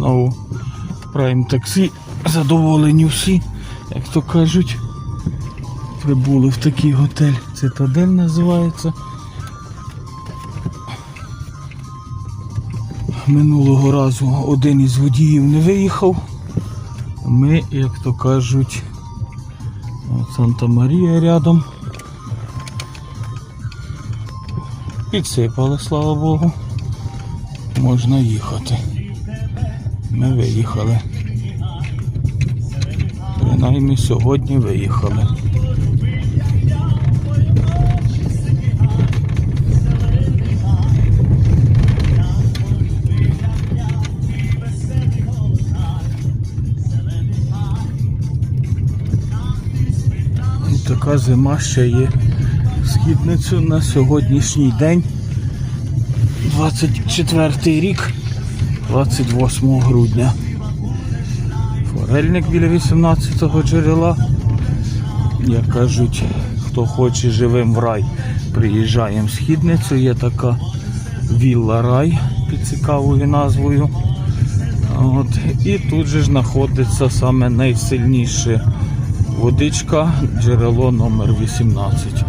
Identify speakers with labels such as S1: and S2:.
S1: Знову Prime таксі. Задоволені всі, як то кажуть. Прибули в такий готель. Цитадель називається. Минулого разу один із водіїв не виїхав. Ми, як то кажуть, Санта-Марія рядом. Підсипали, слава Богу. Можна їхати. Ми виїхали. Принаймні сьогодні виїхали. Така зима ще є східницю на сьогоднішній день. 24 рік, 28 грудня. Форельник біля 18-го джерела. Як кажуть, хто хоче живим в рай, приїжджаємо в східницю. Є така вілла рай під цікавою назвою. От. І тут же ж знаходиться саме найсильніше водичка, джерело номер 18.